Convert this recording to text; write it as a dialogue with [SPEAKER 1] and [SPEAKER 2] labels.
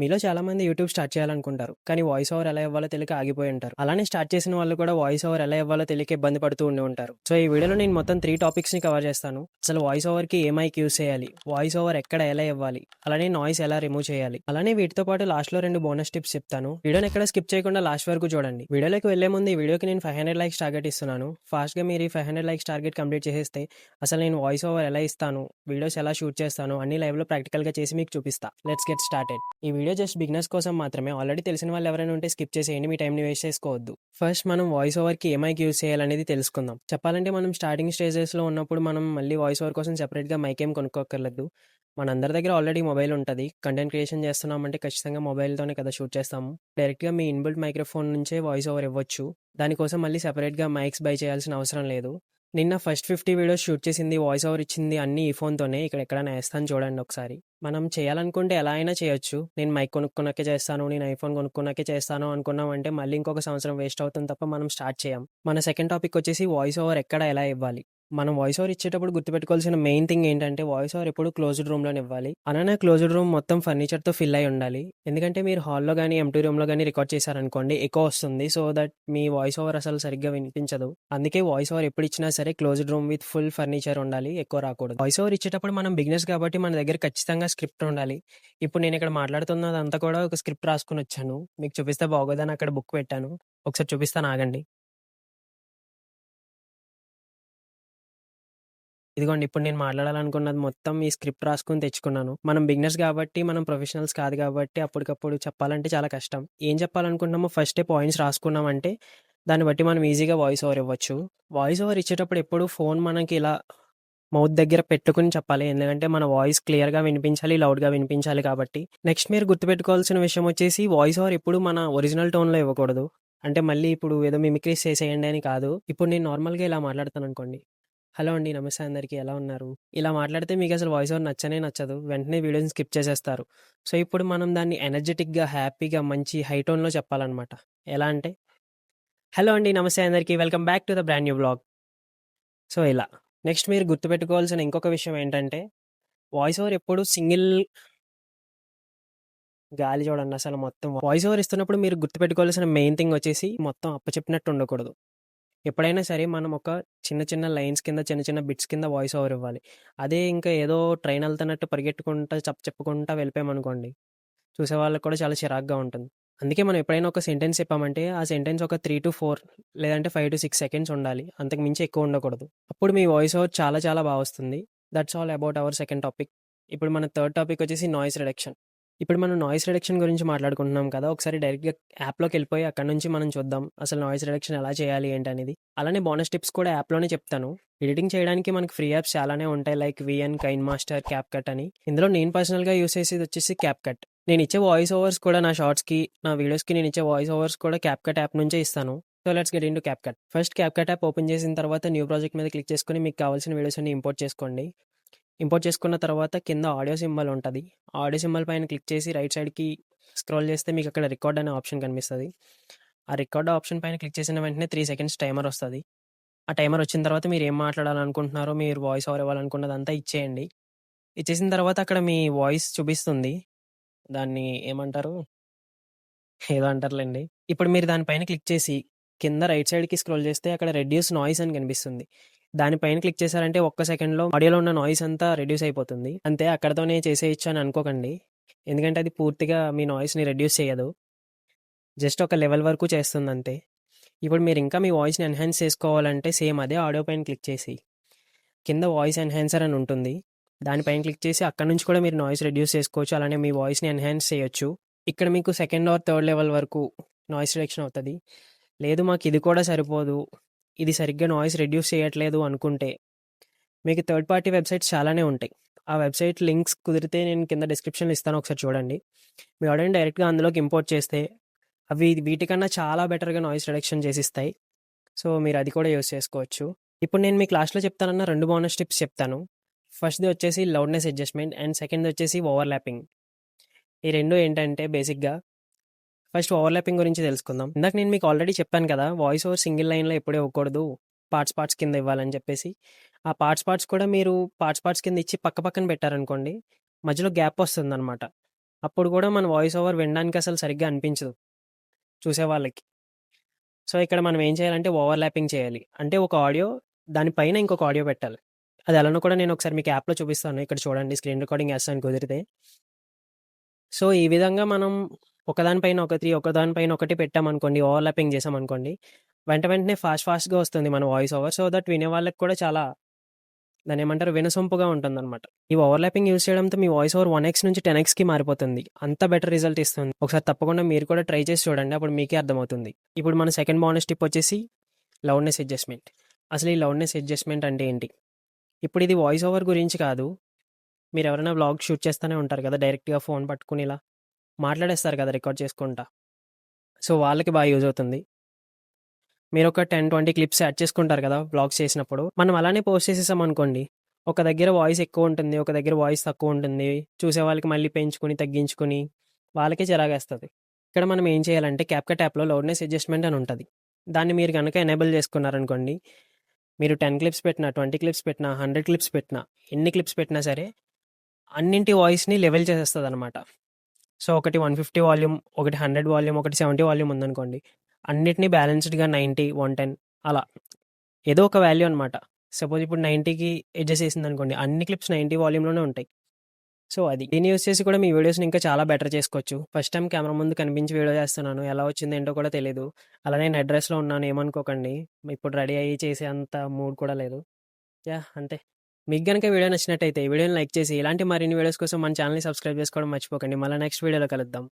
[SPEAKER 1] మీలో చాలామంది YouTube start చేయాలనుకుంటారు. కానీ వాయిస్ ఓవర్ ఎలా ఇవ్వాలో తెలియక ఆగిపోయి ఉంటారు. అలానే స్టార్ట్ చేసిన వాళ్ళు కూడా వాయిస్ ఓవర్ ఎలా ఇవ్వాలో తెలియక ఇబ్బంది పడుతూ ఉండి ఉంటారు. సో, ఈ వీడియోలో నేను మొత్తం 3 టాపిక్స్‌ని కవర్ చేస్తాను. అసలు వాయిస్ ఓవర్‌కి ఏ మైక్ యూస్ చేయాలి? వాయిస్ ఓవర్ ఎక్కడ ఎలా ఇవ్వాలి? అలానే నాయిస్ ఎలా రిమూవ్ చేయాలి? అలానే వీటితో పాటు లాస్ట్‌లో రెండు బోనస్ టిప్స్ చెప్తాను. వీడియోని ఎక్కడ స్కిప్ చేయకుండా లాస్ట్ వరకు చూడండి. వీడియోలోకి వెళ్ళే ముందు ఈ వీడియోకి నేను 500 లైక్స్ టార్గెట్ ఇస్తున్నాను. ఫాస్ట్‌గా మీరు ఈ 500 లైక్స్ టార్గెట్ కంప్లీట్ చేసేస్తే అసలు నేను వాయిస్ ఓవర్ ఎలా ఇస్తాను? వీడియోస్ ఎలా షూట్ చేస్తాను? అన్నీ లైవ్‌లో ప్రాక్టికల్‌గా చేసి మీకు చూపిస్తా. Let's get started. ఈ వీడియో జస్ట్ బిగినర్స్ కోసం మాత్రమే. ఆల్రెడీ తెలిసిన వాళ్ళు ఎవరైనా ఉంటే స్కిప్ చేసేయండి. మీ టైంని వేస్ట్ చేసుకోవద్దు. ఫస్ట్ మనం వాయిస్ ఓవర్‌కి ఏ మైక్ యూస్ చేయాలనేది తెలుసుకుందాం. చెప్పాలంటే మనం స్టార్టింగ్ స్టేజెస్‌లో ఉన్నప్పుడు మనం మళ్ళీ వాయిస్ ఓవర్ కోసం సెపరేట్‌గా మైక్ ఏం కొనుక్కోక్కర్లేదు. మనందరి దగ్గర ఆల్రెడీ మొబైల్ ఉంటుంది కంటెంట్ క్రియేషన్ చేస్తున్నామంటే ఖచ్చితంగా మొబైల్‌తోనే కదా షూట్ చేస్తాము. డైరెక్ట్‌గా మీ ఇన్‌బిల్ట్ మైక్రోఫోన్ నుంచే వాయిస్ ఓవర్ ఇవ్వచ్చు. దానికోసం మళ్ళీ సెపరేట్‌గా మైక్స్ బై చేయాల్సిన అవసరం లేదు. నిన్న ఫస్ట్ 50 వీడియోస్ షూట్ చేసింది, వాయిస్ ఓవర్ ఇచ్చింది అన్నీ ఈ ఫోన్‌తోనే. ఇక్కడ ఎక్కడైనా నేస్తాను చూడండి ఒకసారి. మనం చేయాలనుకుంటే ఎలా అయినా చేయొచ్చు. నేను మైక్ కొనుక్కున్నాకే చేస్తాను, నేను ఐఫోన్ కొనుక్కున్నాకే చేస్తాను అనుకున్నామంటే మళ్ళీ ఇంకొక సంవత్సరం వేస్ట్ అవుతుంది తప్ప మనం స్టార్ట్ చేయం. మన సెకండ్ టాపిక్ వచ్చేసి వాయిస్ ఓవర్ ఎక్కడ ఎలా ఇవ్వాలి? మనం వాయిస్ ఓవర్ ఇచ్చేటప్పుడు గుర్తుపెట్టుకోవాల్సిన మెయిన్ థింగ్ ఏంటంటే వాయిస్ ఓవర్ ఎప్పుడు క్లోజ్డ్ రూమ్‌లోనే ఇవ్వాలి. అలానే క్లోజ్డ్ రూమ్ మొత్తం ఫర్నిచర్‌తో ఫిల్ అయ్యి ఉండాలి. ఎందుకంటే మీరు హాల్‌లో కానీ ఎంటీ రూమ్‌లో కానీ రికార్డ్ చేశారనుకోండి ఎక్కువ వస్తుంది. సో దట్ మీ వాయిస్ ఓవర్ అసలు సరిగ్గా వినిపించదు. అందుకే వాయిస్ ఓవర్ ఎప్పుడు ఇచ్చినా సరే closed room with full furniture ఉండాలి. ఎక్కువ రాకూడదు. వాయిస్ ఓవర్ ఇచ్చేటప్పుడు మనం బిగినర్స్ కాబట్టి మన దగ్గర ఖచ్చితంగా స్క్రిప్ట్ ఉండాలి. ఇప్పుడు నేను ఇక్కడ మాట్లాడుతున్నదంతా కూడా ఒక స్క్రిప్ట్ రాసుకుని వచ్చాను మీకు చూపిస్తే బాగోదని అక్కడ బుక్ పెట్టాను. ఒకసారి చూపిస్తాను ఆగండి. ఇదిగోండి ఇప్పుడు నేను మాట్లాడాలనుకున్నది మొత్తం ఈ స్క్రిప్ట్ రాసుకుని తెచ్చుకున్నాను. మనం బిగినర్స్ కాబట్టి, మనం ప్రొఫెషనల్స్ కాదు కాబట్టి అప్పటికప్పుడు చెప్పాలంటే చాలా కష్టం. ఏం చెప్పాలనుకుంటున్నామో ఫస్టే పాయింట్స్ రాసుకున్నామంటే దాన్ని బట్టి మనం ఈజీగా వాయిస్ ఓవర్ ఇవ్వచ్చు. వాయిస్ ఓవర్ ఇచ్చేటప్పుడు ఎప్పుడు ఫోన్ మనకి ఇలా మౌత్ దగ్గర పెట్టుకుని చెప్పాలి. ఎందుకంటే మన వాయిస్ క్లియర్‌గా వినిపించాలి, లౌడ్‌గా వినిపించాలి కాబట్టి. నెక్స్ట్ మీరు గుర్తుపెట్టుకోవాల్సిన విషయం వచ్చేసి వాయిస్ ఓవర్ ఎప్పుడు మన ఒరిజినల్ టోన్‌లో ఇవ్వకూడదు. అంటే మళ్ళీ ఇప్పుడు ఏదో మిమిక్రీస్ చేసేయండి అని కాదు. ఇప్పుడు నేను నార్మల్‌గా ఇలా మాట్లాడతాను అనుకోండి హలో అండి. నమస్తే అందరికీ ఎలా ఉన్నారు? ఇలా మాట్లాడితే మీకు అసలు వాయిస్ ఓవర్ నచ్చనే నచ్చదు. వెంటనే వీడియోని స్కిప్ చేసేస్తారు. సో ఇప్పుడు మనం దాన్ని ఎనర్జెటిక్గా హ్యాపీగా మంచి హై టోన్‌లో ఎలా అంటే హలో అండి. నమస్తే అందరికీ. Welcome back to the brand new blog so ఇలా. నెక్స్ట్ మీరు గుర్తుపెట్టుకోవాల్సిన ఇంకొక విషయం ఏంటంటే వాయిస్ ఓవర్ ఎప్పుడు సింగిల్ గాలి చూడండి అసలు మొత్తం. వాయిస్ ఓవర్ ఇస్తున్నప్పుడు మీరు గుర్తుపెట్టుకోవాల్సిన మెయిన్ థింగ్ వచ్చేసి మొత్తం అప్పచెప్పినట్టు ఉండకూడదు. ఎప్పుడైనా సరే మనం ఒక చిన్న చిన్న లైన్స్ కింద, చిన్న చిన్న బిట్స్ కింద వాయిస్ ఓవర్ ఇవ్వాలి. అదే ఇంకా ఏదో ట్రైన్ వెళ్తున్నట్టు పరిగెట్టుకుంటా చప్ చెప్పుకుంటా వెళ్ళిపోయామనుకోండి. చూసే వాళ్ళకి కూడా చాలా చిరాగ్గా ఉంటుంది. అందుకే మనం ఎప్పుడైనా ఒక సెంటెన్స్ చెప్పామంటే ఆ సెంటెన్స్ ఒక 3-4 లేదంటే 5-6 సెకండ్స్ ఉండాలి. అంతకు మించి ఎక్కువ ఉండకూడదు. అప్పుడు మీ వాయిస్ ఓవర్ చాలా చాలా బాగా వస్తుంది. That's all about our second topic. ఇప్పుడు మన థర్డ్ టాపిక్ వచ్చేసి నాయిస్ రిడక్షన్. ఇప్పుడు మనం నాయిస్ రిడక్షన్ గురించి మాట్లాడుకుంటున్నాం కదా! ఒకసారి డైరెక్ట్‌గా యాప్లోకి వెళ్ళిపోయి అక్కడ నుంచి మనం చూద్దాం. అసలు నాయిస్ రిడక్షన్ ఎలా చేయాలి ఏంటనేది. అలానే బోనస్ టిప్స్ కూడా యాప్‌లోనే చెప్తాను. ఎడిటింగ్ చేయడానికి మనకి ఫ్రీ యాప్స్ చాలానే ఉంటాయి. Like VN KineMaster, CapCut అని. ఇందులో నేను పర్సనల్‌గా యూస్ చేసేది వచ్చేసి క్యాప్ కట్ నేను ఇచ్చే వాయిస్ ఓవర్స్ కూడా నా షార్ట్స్‌కి, నా వీడియోస్‌కి నేను ఇచ్చే వాయిస్ ఓవర్స్ కూడా క్యాప్ కట్ యాప్ నుంచే ఇస్తాను. So let's get CapCut first CapCut app open చేసిన తర్వాత న్యూ ప్రాజెక్ట్ మీద క్లిక్ చేసుకొని మీకు కావాల్సిన వీడియోస్ అన్ని ఇంపోర్ట్ చేసుకోండి. ఇంపోర్ట్ చేసుకున్న తర్వాత కింద ఆడియో సింబల్ ఉంటుంది ఆడియో సింబల్ పైన క్లిక్ చేసి రైట్ సైడ్‌కి స్క్రోల్ చేస్తే మీకు అక్కడ రికార్డ్ అనే ఆప్షన్ కనిపిస్తుంది ఆ రికార్డ్ ఆప్షన్ పైన క్లిక్ చేసిన వెంటనే త్రీ సెకండ్స్ టైమర్ వస్తుంది ఆ టైమర్ వచ్చిన తర్వాత మీరు ఏం మాట్లాడాలనుకుంటున్నారో, మీరు వాయిస్ ఓవర్ ఇవ్వాలనుకున్నదంతా ఇచ్చేయండి. ఇచ్చేసిన తర్వాత అక్కడ మీ వాయిస్ చూపిస్తుంది. దాన్ని ఏమంటారు? ఏదో అంటారులేండి ఇప్పుడు మీరు దానిపైన క్లిక్ చేసి కింద రైట్ సైడ్‌కి స్క్రోల్ చేస్తే అక్కడ రెడ్యూస్ నాయిస్ అని కనిపిస్తుంది. దానిపైన క్లిక్ చేశారంటే ఒక్క సెకండ్‌లో ఆడియోలో ఉన్న నాయిస్ అంతా రెడ్యూస్ అయిపోతుంది. అంతే అక్కడతోనే చేసేయచ్చు అని అనుకోకండి. ఎందుకంటే అది పూర్తిగా మీ నాయిస్‌ని రెడ్యూస్ చేయదు. జస్ట్ ఒక లెవెల్ వరకు చేస్తుంది అంతే ఇప్పుడు మీరు ఇంకా మీ వాయిస్‌ని ఎన్హాన్స్ చేసుకోవాలంటే సేమ్ అదే ఆడియో పైన క్లిక్ చేసి కింద వాయిస్ ఎన్హాన్సర్ అని ఉంటుంది. దానిపైన క్లిక్ చేసి అక్కడ నుంచి కూడా మీరు నాయిస్ రెడ్యూస్ చేసుకోవచ్చు. అలానే మీ వాయిస్‌ని ఎన్హాన్స్ చేయొచ్చు. ఇక్కడ మీకు సెకండ్ ఆర్ థర్డ్ లెవెల్ వరకు నాయిస్ రిడక్షన్ అవుతుంది లేదు మాకు ఇది కూడా సరిపోదు. ఇది సరిగ్గా నాయిస్ రెడ్యూస్ చేయట్లేదు అనుకుంటే మీకు థర్డ్ పార్టీ వెబ్‌సైట్స్ చాలానే ఉంటాయి. ఆ వెబ్‌సైట్ లింక్స్ కుదిరితే నేను కింద డిస్క్రిప్షన్‌లో ఇస్తాను ఒకసారి చూడండి. మీ ఆర్డర్ని డైరెక్ట్‌గా అందులోకి ఇంపోర్ట్ చేస్తే అవి వీటికన్నా చాలా బెటర్‌గా నాయిస్ రిడక్షన్ చేసిస్తాయి. సో మీరు అది కూడా యూజ్ చేసుకోవచ్చు. ఇప్పుడు నేను మీకు లాస్ట్‌లో చెప్తానన్న రెండు బోనస్ టిప్స్ చెప్తాను. ఫస్ట్‌ది వచ్చేసి లౌడ్‌నెస్ అడ్జస్ట్‌మెంట్ అండ్ సెకండ్‌ది వచ్చేసి ఓవర్‌లాపింగ్. ఈ రెండు ఏంటంటే బేసిక్‌గా ఫస్ట్ ఓవర్‌లాపింగ్ గురించి తెలుసుకుందాం. ఇందాక నేను మీకు ఆల్రెడీ చెప్పాను కదా! వాయిస్ ఓవర్ సింగిల్ లైన్‌లో ఎప్పుడే ఇవ్వకూడదు. పార్ట్స్ పార్ట్స్ కింద ఇవ్వాలని చెప్పేసి. ఆ పార్ట్స్ పార్ట్స్ కూడా మీరు పార్ట్స్ పార్ట్స్ కింద ఇచ్చి పక్క పక్కన పెట్టారనుకోండి మధ్యలో గ్యాప్ వస్తుంది అనమాట అప్పుడు కూడా మన వాయిస్ ఓవర్ వినడానికి అసలు సరిగ్గా అనిపించదు చూసేవాళ్ళకి. సో, ఇక్కడ మనం ఏం చేయాలంటే ఓవర్‌లాపింగ్ చేయాలి. అంటే ఒక ఆడియో దానిపైన ఇంకొక ఆడియో పెట్టాలి. అది ఎలానో కూడా నేను ఒకసారి మీకు యాప్‌లో చూపిస్తాను. ఇక్కడ చూడండి స్క్రీన్ రికార్డింగ్ వేస్తాను కుదిరితే. సో, ఈ విధంగా మనం ఒకదాని పైన ఒకటి, ఒకదాని పైన ఒకటి పెట్టామనుకోండి, ఓవర్‌లాపింగ్ చేసామనుకోండి వెంట వెంటనే ఫాస్ట్ ఫాస్ట్‌గా వస్తుంది మన వాయిస్ ఓవర్. సో దట్ వినే వాళ్ళకి కూడా చాలా దాని ఏమంటారు వినసొంపుగా ఉంటుందనమాట. ఈ ఓవర్‌లాపింగ్ యూస్ చేయడంతో మీ వాయిస్ ఓవర్ వన్ ఎక్స్ నుంచి 10కి మారిపోతుంది. అంత బెటర్ రిజల్ట్ ఇస్తుంది. ఒకసారి తప్పకుండా మీరు కూడా ట్రై చేసి చూడండి. అప్పుడు మీకే అర్థమవుతుంది. ఇప్పుడు మన సెకండ్ బోనస్ టిప్ వచ్చేసి లౌడ్‌నెస్ అడ్జస్ట్‌మెంట్. అసలు ఈ లౌడ్‌నెస్ అడ్జస్ట్‌మెంట్ అంటే ఏంటి? ఇప్పుడు ఇది వాయిస్ ఓవర్ గురించి కాదు. మీరు ఎవరైనా వ్లాగ్ షూట్ చేస్తూనే ఉంటారు కదా! డైరెక్ట్‌గా ఫోన్ పట్టుకుని ఇలా మాట్లాడేస్తారు కదా! రికార్డ్ చేసుకుంటా. సో, వాళ్ళకి బాగా యూజ్ అవుతుంది. మీరు ఒక టెన్ ట్వంటీ క్లిప్స్ యాడ్ చేసుకుంటారు కదా! బ్లాగ్స్ చేసినప్పుడు. మనం అలానే పోస్ట్ చేసేసాం అనుకోండి ఒక దగ్గర వాయిస్ ఎక్కువ ఉంటుంది ఒక దగ్గర వాయిస్ తక్కువ ఉంటుంది చూసే వాళ్ళకి మళ్ళీ పెంచుకొని, తగ్గించుకొని వాళ్ళకే చిరాగేస్తుంది ఇక్కడ మనం ఏం చేయాలంటే క్యాప్‌కట్ యాప్‌లో లౌడ్‌నెస్ అడ్జస్ట్‌మెంట్ అని ఉంటుంది దాన్ని మీరు కనుక ఎనేబుల్ చేసుకున్నారనుకోండి. మీరు 10 క్లిప్స్ పెట్టినా, 20 క్లిప్స్ పెట్టినా, 100 క్లిప్స్ పెట్టినా, ఎన్ని క్లిప్స్ పెట్టినా సరే అన్నింటి వాయిస్‌ని లెవెల్ చేసేస్తదనమాట. సో, ఒకటి 150 వాల్యూమ్, ఒకటి 100 వాల్యూమ్, ఒకటి 70 వాల్యూమ్ ఉందనుకోండి. అన్నిటినీ బ్యాలెన్స్‌డ్‌గా 90, 110 అలా. ఏదో ఒక వాల్యూ అనమాట. సపోజ్ ఇప్పుడు 90కి అడ్జస్ట్ చేసిందనుకోండి. అన్ని క్లిప్స్ 90 వాల్యూమ్‌లోనే ఉంటాయి. సో, అది. దీన్ని యూస్ చేసి కూడా మీ వీడియోస్‌ని ఇంకా చాలా బెటర్ చేసుకోవచ్చు. ఫస్ట్ టైం కెమెరా ముందు కనిపించి వీడియో చేస్తున్నాను. ఎలా వచ్చిందో ఏంటో కూడా తెలియదు అలా నేను అడ్రస్లో ఉన్నాను ఏమనుకోకండి. ఇప్పుడు రెడీ అయ్యి చేసే అంత మూడ్ కూడా లేదు. యా అంతే. మీకు గనక వీడియో నచ్చినట్టయితే వీడియోని లైక్ చేసి ఇలాంటి మరిన్ని వీడియోస్ కోసం మన ఛానల్ని సబ్స్క్రైబ్ చేసుకోవడం మర్చిపోకండి. మళ్ళీ నెక్స్ట్ వీడియోలో కలుద్దాం.